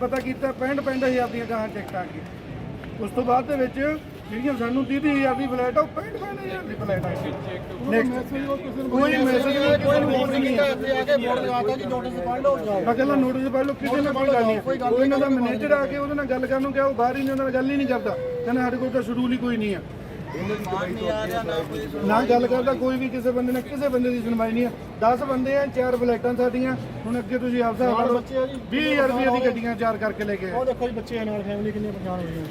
ਪਤਾ ਕੀਤਾ 65 65000 ਦੀਆਂ ਗਾਹਾਂ ਟਿਕਟਾਂ ਆ ਗਈਆਂ। ਉਸ ਤੋਂ ਬਾਅਦ ਦੇ ਵਿੱਚ ਜਿਹੜੀਆਂ ਸਾਨੂੰ 30000 ਦੀ ਫਲਾਈਟ ਆ ਉਹ 65 65000 ਦੀ ਫਲਾਈਟ ਆ। ਗਈ ਕੋਈ ਮੈਸੇਜ ਨਹੀਂ ਕੋਈ ਨਹੀਂ ਇੱਥੇ ਆ ਕੇ ਬੋਰਡ ਲਗਾਤਾ ਕਿ ਨੋਟਿਸ ਪੜ੍ਹ ਲਓ ਜਾਓ ਮੈਂ ਕਹਿੰਦਾ ਨੋਟਿਸ ਪੜ੍ਹ ਲਓ ਕਿਸੇ ਨਾਲ ਕੋਈ ਗੱਲ ਨਹੀਂ। ਕੋਈ ਇਹਨਾਂ ਦਾ ਮੈਨੇਜਰ ਆ ਕੇ ਉਹਦੇ ਨਾਲ ਗੱਲ ਕਰਨ ਨੂੰ ਕਿਹਾ ਉਹ ਬਾਹਰ ਹੀ ਨਹੀਂ ਉਹਨਾਂ ਨਾਲ ਗੱਲ ਹੀ ਨਹੀਂ ਕਰਦਾ। ਕਹਿੰਦਾ ਸਾਡੇ ਕੋਲ ਤਾਂ ਸ਼ਡਿਊਲ ਹੀ ਕੋਈ ਨਹੀਂ ਆ। ਨਾ ਗੱਲ ਕਰਦਾ ਕੋਈ ਵੀ ਕਿਸੇ ਬੰਦੇ ਨੇ ਕਿਸੇ ਬੰਦੇ ਦੀ ਸੁਣਵਾਈ ਨਹੀਂ ਹੈ 10 ਬੰਦੇ ਆ ਚਾਰ ਫਲਾਈਟਾਂ ਸਾਡੀਆਂ ਹੁਣ ਅੱਗੇ ਤੁਸੀਂ ਆਪ ਹਿਸਾਬ ਲਾ ਲਓ ਬੱਚੇ ਆ ਜੀ। 20000 ਰੁਪਏ ਦੀ ਗੱਡੀਆਂ ਚਾਰ ਕਰਕੇ ਲੈ ਕੇ ਆਏ। ਉਹ ਦੇਖੋ ਜੀ ਬੱਚੇ ਨਾਲ ਫੈਮਿਲੀ ਕਿੰਨੀ ਪਛਾਣ ਹੈ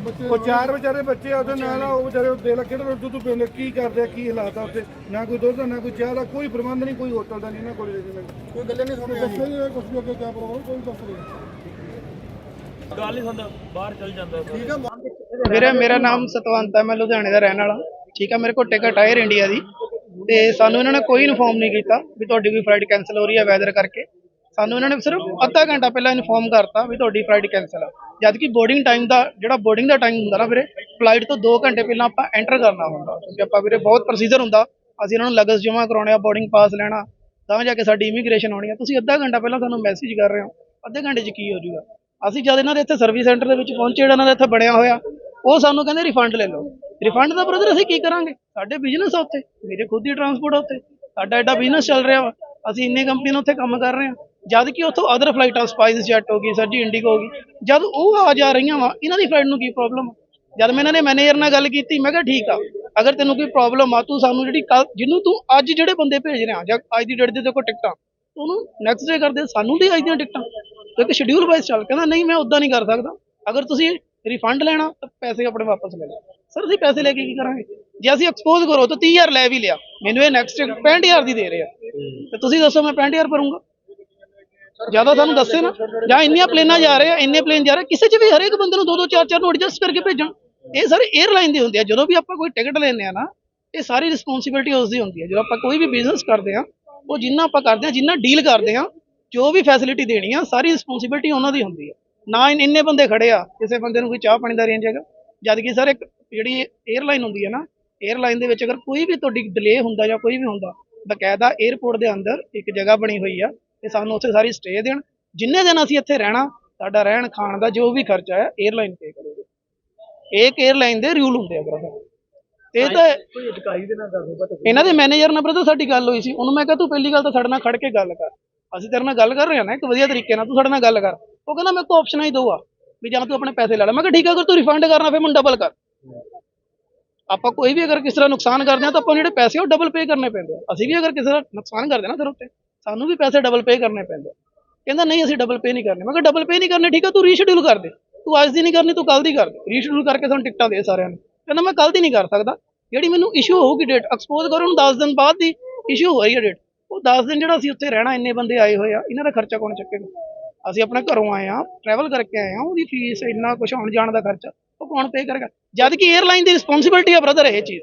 ਬੱਚੇ ਉਹ ਚਾਰ ਵਿਚਾਰੇ ਬੱਚੇ ਆ ਉਹਦੇ ਨਾਲ ਉਹ ਵਿਚਾਰੇ ਉਹ ਦੇ ਲੱਗੇ ਰੋਟੀ ਤੂੰ ਪਿੰਡ ਕੀ ਕਰਦੇ ਆ ਕੀ ਹਾਲਾਤ ਆ ਉੱਥੇ। ਨਾ ਕੋਈ ਦੁੱਧ ਨਾ ਕੋਈ ਚਾਹ ਦਾ ਕੋਈ ਪ੍ਰਬੰਧ ਨਹੀਂ ਕੋਈ ਹੋਟਲ ਦਾ ਨਹੀਂ ਨਾ ਕੋਈ ਕੋਈ ਗੱਲ ਨਹੀਂ ਸੁਣਦੇ ਕੁਝ ਵੀ ਅੱਗੇ ਕਿਆ ਪ੍ਰੋਗਰਾਮ ਕੋਈ ਦੱਸ ਰਿਹਾ ਗੱਲ ਨਹੀਂ ਸੁਣਦਾ ਬਾਹਰ ਚਲ ਜਾਂਦਾ ਠੀਕ ਆ ਵੀਰੇ ਮੇਰਾ ਨਾਮ ਸਤਵੰਤ ਹੈ ਮੈਂ ਲੁਧਿਆਣੇ ਦਾ ਰਹਿਣ ਵਾਲਾ। ਠੀਕ ਹੈ ਮੇਰੇ ਕੋਲ ਟਿਕਟ ਆਇਰ ਇੰਡੀਆ ਦੀ। ਤੇ ਸਾਨੂੰ ਇਹਨਾਂ ਨੇ ਕੋਈ ਇਨਫੋਰਮ ਨਹੀਂ ਕੀਤਾ ਵੀ ਤੁਹਾਡੀ ਕੋਈ ਫਲਾਈਟ ਕੈਨਸਲ ਹੋ ਰਹੀ ਹੈ ਵੈਦਰ ਕਰਕੇ। ਸਾਨੂੰ ਇਹਨਾਂ ਨੇ ਸਿਰਫ ਅੱਧਾ ਘੰਟਾ ਪਹਿਲਾਂ ਇਨਫੋਰਮ ਕਰਤਾ ਵੀ ਤੁਹਾਡੀ ਫਲਾਈਟ ਕੈਨਸਲ ਆ। ਜਦ ਕਿ ਬੋਰਡਿੰਗ ਟਾਈਮ ਦਾ ਜਿਹੜਾ ਬੋਰਡਿੰਗ ਦਾ ਟਾਈਮ ਹੁੰਦਾ ਨਾ ਵੀਰੇ ਫਲਾਈਟ ਤੋਂ 2 ਘੰਟੇ ਪਹਿਲਾਂ ਆਪਾਂ ਐਂਟਰ ਕਰਨਾ ਹੁੰਦਾ। ਕਿਉਂਕਿ ਆਪਾਂ ਵੀਰੇ ਬਹੁਤ ਪ੍ਰੋਸੀਜਰ ਹੁੰਦਾ। ਅਸੀਂ ਇਹਨਾਂ ਨੂੰ ਲਗਸ ਜਮ੍ਹਾਂ ਕਰਾਉਣੇ ਆ ਬੋਰਡਿੰਗ ਪਾਸ ਲੈਣਾ। ਤਾਂ ਜਾ ਕੇ ਸਾਡੀ ਇਮੀਗ੍ਰੇਸ਼ਨ ਹੋਣੀ ਆ। ਤੁਸੀਂ ਅੱਧਾ ਘੰਟਾ ਪਹਿਲਾਂ ਸਾਨੂੰ ਮੈਸੇਜ ਕਰ ਰਹੇ ਹੋ। ਅੱਧੇ ਘੰਟੇ 'ਚ ਕੀ ਹੋ ਜਾਊਗਾ? ਅਸੀਂ ਜਦ ਇਹਨਾਂ ਦੇ ਇੱਥੇ ਸਰਵਿਸ ਸੈਂਟਰ ਦੇ ਵਿੱਚ ਪਹੁੰਚੇ, ਜਿਹੜਾ ਇਹਨਾਂ ਦਾ ਇੱਥੇ ਬਣਿਆ ਹੋਇਆ, ਉਹ ਸਾਨੂੰ ਕਹਿੰਦੇ ਰਿਫੰਡ ਲੈ ਲਓ। ਰਿਫੰਡ ਦਾ ਬ੍ਰਦਰ ਅਸੀਂ ਕੀ ਕਰਾਂਗੇ? ਸਾਡੇ ਬਿਜ਼ਨਸ ਆ ਉੱਥੇ, ਮੇਰੇ ਖੁਦ ਦੀ ਟਰਾਂਸਪੋਰਟ ਆ ਉੱਥੇ, ਸਾਡਾ ਐਡਾ ਬਿਜ਼ਨਸ ਚੱਲ ਰਿਹਾ ਵਾ। ਅਸੀਂ ਇੰਨੇ ਕੰਪਨੀਆਂ ਉੱਥੇ ਕੰਮ ਕਰ ਰਹੇ ਹਾਂ। ਜਦ ਕਿ ਉੱਥੋਂ ਅਦਰ ਫਲਾਈਟਾਂ ਸਪਾਈਸ ਜੈਟ ਹੋ ਗਈ ਸਰਜੀ ਇੰਡੀਗੋ ਹੋ ਗਈ, ਜਦ ਉਹ ਆ ਜਾ ਰਹੀਆਂ ਵਾ, ਇਹਨਾਂ ਦੀ ਫਲਾਈਟ ਨੂੰ ਕੀ ਪ੍ਰੋਬਲਮ ਜਦ ਮੈਂ ਇਹਨਾਂ ਨੇ ਮੈਨੇਜਰ ਨਾਲ ਗੱਲ ਕੀਤੀ, ਮੈਂ ਕਿਹਾ, ਠੀਕ ਆ, ਅਗਰ ਤੈਨੂੰ ਕੋਈ ਪ੍ਰੋਬਲਮ ਆ, ਤੂੰ ਸਾਨੂੰ ਜਿਹੜੀ ਕੱਲ ਜਿਹਨੂੰ ਤੂੰ ਅੱਜ ਜਿਹੜੇ ਬੰਦੇ ਭੇਜ ਰਿਹਾ, ਜਾਂ ਅੱਜ ਦੀ ਡੇਟ ਦੇ ਤੇ ਟਿਕਟਾਂ ਉਹਨੂੰ ਨੈਕਸਟ ਡੇ ਕਰਦੇ ਸਾਨੂੰ ਦੇ ਅੱਜ ਦੀਆਂ ਟਿਕਟਾਂ। ਤੇ ਇੱਕ ਸ਼ਡਿਊਲ ਵਾਈਜ਼ ਚੱਲ, ਕਹਿੰਦਾ ਨਹੀਂ ਮੈਂ ਉਦਾਂ ਨਹੀਂ ਕਰ ਸਕਦਾ। ਅਗਰ ਤੁਸੀਂ ਰਿਫੰਡ ਲੈਣਾ, ਤਾਂ ਪੈਸੇ ਆਪਣੇ ਵਾਪਸ ਲੈ ਲਓ। ਸਰ ਅਸੀਂ ਪੈਸੇ ਲੈ ਕੇ ਕੀ ਕਰਾਂਗੇ? ਜੇ ਅਸੀਂ ਐਕਸਪੋਜ਼ ਕਰੋ, ਤਾਂ 30000 ਲੈ ਵੀ ਲਿਆ। ਮੈਨੂੰ ਇਹ ਨੈਕਸਟ 65000 ਦੀ ਦੇ ਰਹੇ ਆ। ਤੇ ਤੁਸੀਂ ਦੱਸੋ ਮੈਂ 65000 ਭਰੂੰਗਾ? ਜ਼ਿਆਦਾ ਸਾਨੂੰ ਦੱਸੇ ਨਾ। ਜਾਂ ਇੰਨੀਆਂ ਪਲੇਨਾਂ ਜਾ ਰਹੇ ਆ, ਇੰਨੇ ਪਲੇਨ ਜਾ ਰਹੇ ਕਿਸੇ ਚ ਵੀ ਹਰੇਕ ਬੰਦੇ ਨੂੰ ਦੋ ਦੋ ਚਾਰ ਚਾਰ ਨੂੰ ਐਡਜਸਟ ਕਰਕੇ ਭੇਜਣ। ਇਹ ਸਰ 에ਅਰਲਾਈਨ ਦੀ ਹੁੰਦੀ ਆ। ਜਦੋਂ ਵੀ ਆਪਾਂ ਕੋਈ ਟਿਕਟ ਲੈਂਦੇ ਆ ਨਾ, ਇਹ ਸਾਰੀ ਰਿਸਪੌਂਸਿਬਿਲਟੀ ਉਸ ਦੀ ਹੁੰਦੀ ਹੈ ਜਦੋਂ ਆਪਾਂ ਕੋਈ ਵੀ ਬਿਜ਼ਨਸ ਕਰਦੇ ਆ, ਉਹ ਜਿੰਨਾ ਆਪਾਂ ਕਰਦੇ ਆ, ਜਿੰਨਾ ਡੀਲ ਕਰਦੇ ਆ ਜੋ ਵੀ ਫੈਸਿਲਿਟੀ ਦੇਣੀ ਆ ਸਾਰੀ ਰਿਸਪੌਂਸਿਬਿਲਟੀ ਉਹਨਾਂ ਦੀ ਹੁੰਦੀ ਆ। ਨਾ ਇੰਨੇ ਬੰਦੇ ਖੜੇ ਆ ਕਿਸੇ ਬੰਦੇ ਨੂੰ ਕੋਈ ਚਾਹ ਪਾਣੀ ਦਾ ਰੇਂਜ ਹੈਗਾ। ਜਦ ਕਿ ਸਰ ਇੱਕ ਜਿਹੜੀ 에ਅਰਲਾਈਨ ਹੁੰਦੀ ਹੈ ਨਾ 에ਅਰਲਾਈਨ ਦੇ ਵਿੱਚ ਅਗਰ ਕੋਈ ਵੀ ਤੁਹਾਡੀ ਡਿਲੇ ਹੁੰਦਾ ਜਾਂ ਕੋਈ ਵੀ ਹੁੰਦਾ ਬਕਾਇਦਾ 에ਅਰਪੋਰਟ ਦੇ ਅੰਦਰ ਇੱਕ ਜਗ੍ਹਾ ਬਣੀ ਹੋਈ ਆ ਤੇ ਸਾਨੂੰ ਉੱਥੇ ਸਾਰੀ ਸਟੇ ਦੇਣ। ਜਿੰਨੇ ਦਿਨ ਅਸੀਂ ਇੱਥੇ ਰਹਿਣਾ ਸਾਡਾ ਰਹਿਣ ਖਾਣ ਦਾ ਜੋ ਵੀ ਖਰਚਾ ਆ 에ਅਰਲਾਈਨ ਪੇ ਕਰੂਗੀ ਇੱਕ 에ਅਰਲਾਈਨ ਦੇ ਰੂਲ ਹੁੰਦੇ ਆ ਬ੍ਰਦਰ ਇਹ ਤਾਂ ਕੋਈ ਅਧਿਕਾਰੀ ਦੇ ਨਾਲ ਗੱਲ ਇਹਨਾਂ ਦੇ ਮੈਨੇਜਰ ਨਾਲ ਬ੍ਰਦਰ ਸਾਡੀ ਗੱਲ ਹੋਈ ਸੀ। ਉਹਨੂੰ ਮੈਂ ਕਿਹਾ ਤੂੰ ਪਹਿਲੀ ਗੱਲ ਤਾਂ ਸਾਡੇ ਨਾਲ ਖੜ ਕੇ ਗੱਲ ਕਰ। ਅਸੀਂ ਤੇਰੇ ਨਾਲ ਗੱਲ ਕਰ ਰਹੇ ਹਾਂ ਨਾ, ਇੱਕ ਵਧੀਆ ਤਰੀਕੇ ਨਾਲ ਤੂੰ ਸਾਡੇ ਨਾਲ ਗੱਲ ਕਰ। ਉਹ ਕਹਿੰਦਾ ਮੇਰੇ ਕੋਲ ਆਪਸ਼ਨਾਂ ਹੀ ਦੋ ਆ, ਵੀ ਜਾਂ ਤੂੰ ਆਪਣੇ ਪੈਸੇ ਲੈ ਲੈ। ਮੈਂ ਕਿਹਾ ਠੀਕ ਆ, ਅਗਰ ਤੂੰ ਰਿਫੰਡ ਕਰਨਾ, ਫਿਰ ਮੈਨੂੰ ਡਬਲ ਕਰ। ਆਪਾਂ ਕੋਈ ਵੀ ਅਗਰ ਕਿਸੇ ਦਾ ਨੁਕਸਾਨ ਕਰਦੇ ਆ ਤਾਂ ਆਪਾਂ ਨੂੰ ਜਿਹੜੇ ਪੈਸੇ ਉਹ ਡਬਲ ਪੇ ਕਰਨੇ ਪੈਂਦੇ ਆ। ਅਸੀਂ ਵੀ ਅਗਰ ਕਿਸੇ ਦਾ ਨੁਕਸਾਨ ਕਰਦੇ ਨਾ ਤੇਰੇ ਉੱਤੇ, ਸਾਨੂੰ ਵੀ ਪੈਸੇ ਡਬਲ ਪੇ ਕਰਨੇ ਪੈਂਦੇ ਆ। ਕਹਿੰਦਾ ਨਹੀਂ, ਅਸੀਂ ਡਬਲ ਪੇ ਨਹੀਂ ਕਰਨੇ। ਮੈਂ ਕਿਹਾ ਡਬਲ ਪੇ ਨਹੀਂ ਕਰਨੇ, ਠੀਕ ਆ, ਤੂੰ ਰੀਸ਼ਡਿਊਲ ਕਰ ਦੇ। ਤੂੰ ਅੱਜ ਦੀ ਨਹੀਂ ਕਰਨੀ, ਤੂੰ ਕੱਲ ਦੀ ਕਰ ਦੇ। ਰੀਸ਼ਡਿਊਲ ਕਰਕੇ ਸਾਨੂੰ ਟਿਕਟਾਂ ਦੇ ਸਾਰਿਆਂ ਨੂੰ। ਕਹਿੰਦਾ ਮੈਂ ਕੱਲ ਦੀ ਨਹੀਂ ਕਰ ਸਕਦਾ। ਜਿਹੜੀ ਮੈਨੂੰ ਇਸ਼ੂ ਹੋਊਗੀ ਡੇਟ ਐਕਸਪੋਜ਼ ਕਰੋ, ਉਹਨੂੰ 10 ਦਿਨ ਬਾਅਦ ਦੀ ਇਸ਼ੂ ਹੋ ਰਹੀ ਹੈ ਡੇਟ ਉਹ 10 ਦਿਨ ਜਿਹੜਾ ਅਸੀਂ ਉੱਥੇ ਰਹਿਣਾ ਇੰਨੇ ਬੰਦੇ ਆਏ ਹੋਏ ਆ ਇਹਨਾਂ ਦਾ ਖਰਚਾ ਕੌਣ ਚੱਕੇਗਾ? ਅਸੀਂ ਆਪਣੇ ਘਰੋਂ ਆਏ ਆ ਟਰੈਵਲ ਕਰਕੇ ਆਏ ਆ ਉਹਦੀ ਫੀਸ ਇੰਨਾ ਕੁਝ ਆਉਣ ਜਾਣ ਦਾ ਖਰਚਾ ਉਹ ਕੌਣ ਪੇ ਕਰੇਗਾ? ਜਦ ਕਿ 에ਅਰਲਾਈਨ ਦੀ ਰਿਸਪੌਂਸਿਬਿਲਟੀ ਆ ਬ੍ਰਦਰ ਇਹ ਚੀਜ਼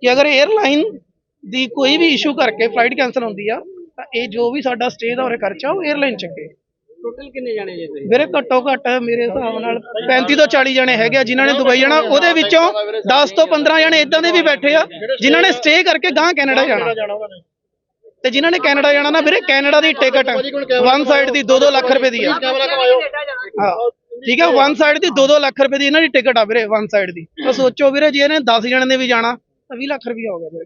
ਕਿ ਅਗਰ 에ਅਰਲਾਈਨ ਦੀ ਕੋਈ ਵੀ ਇਸ਼ੂ ਕਰਕੇ ਫਲਾਈਟ ਕੈਨਸਲ ਹੁੰਦੀ ਆ ਤਾਂ ਇਹ ਜੋ ਵੀ ਸਾਡਾ ਸਟੇ ਦਾ ਉਰੇ ਖਰਚਾ ਉਹ 에ਅਰਲਾਈਨ ਚੱਕੇ। ਟੋਟਲ ਕਿੰਨੇ ਜਾਣੇ ਜੇ ਤੁਸੀਂ? ਮੇਰੇ ਘੱਟੋ ਘੱਟ ਮੇਰੇ ਹਿਸਾਬ ਨਾਲ 35 ਤੋਂ 40 ਜਾਣੇ ਹੈਗੇ ਆ ਜਿਨ੍ਹਾਂ ਨੇ ਦੁਬਈ ਜਾਣਾ ਉਹਦੇ ਵਿੱਚੋਂ 10 ਤੋਂ 15 ਜਾਣੇ ਇਦਾਂ ਦੇ ਵੀ ਬੈਠੇ ਆ ਜਿਨ੍ਹਾਂ ਨੇ ਸਟੇ ਕਰਕੇ ਗਾਂ ਕੈਨੇਡਾ ਜਾਣਾ। ਤੇ ਜਿਨ੍ਹਾਂ ਨੇ ਕੈਨੇਡਾ ਜਾਣਾ ਨਾ ਵੀਰੇ ਕੈਨੇਡਾ ਦੀ ਟਿਕਟ ਵਨ ਸਾਈਡ ਦੀ 2-2 ਲੱਖ ਰੁਪਏ ਦੀ ਆ। ਹਾਂ ਠੀਕ ਹੈ ਵਨ ਸਾਈਡ ਦੀ 2-2 ਲੱਖ ਰੁਪਏ ਦੀ ਇਹਨਾਂ ਦੀ ਟਿਕਟ ਆ ਵੀਰੇ ਵਨ ਸਾਈਡ ਦੀ। ਤਾਂ ਸੋਚੋ ਵੀਰੇ ਜੇ ਇਹਨੇ 10 ਜਣੇ ਨੇ ਵੀ ਜਾਣਾ ਤਾਂ 20 ਲੱਖ ਰੁਪਏ ਹੋ ਗਿਆ ਵੀਰੇ।